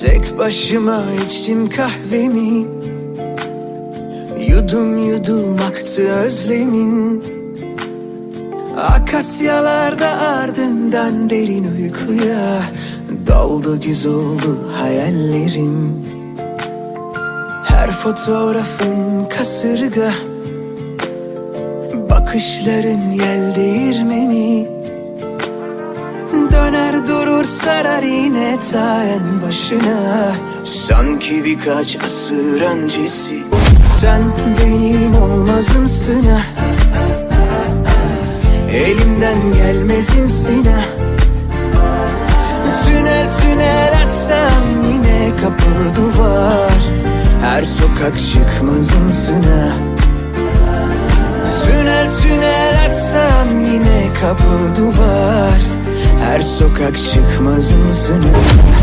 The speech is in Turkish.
Tek başıma içtim kahvemi. Yudum yudum aktı özlemin. Akasyalarda ardından derin uykuya Daldı güz oldu hayallerim. Her fotoğrafın kasırga Bakışların yel değirmeni sarar yine ta en başına. Sanki birkaç asır öncesi. Sen benim olmazımsın. Ha Elimden gelmezimsin ha Tünel tünel açsam yine kapı duvar. Her sokak çıkmazımsın. Ha Tünel tünel açsam yine kapı duvar Her sokak çıkmazımsın ha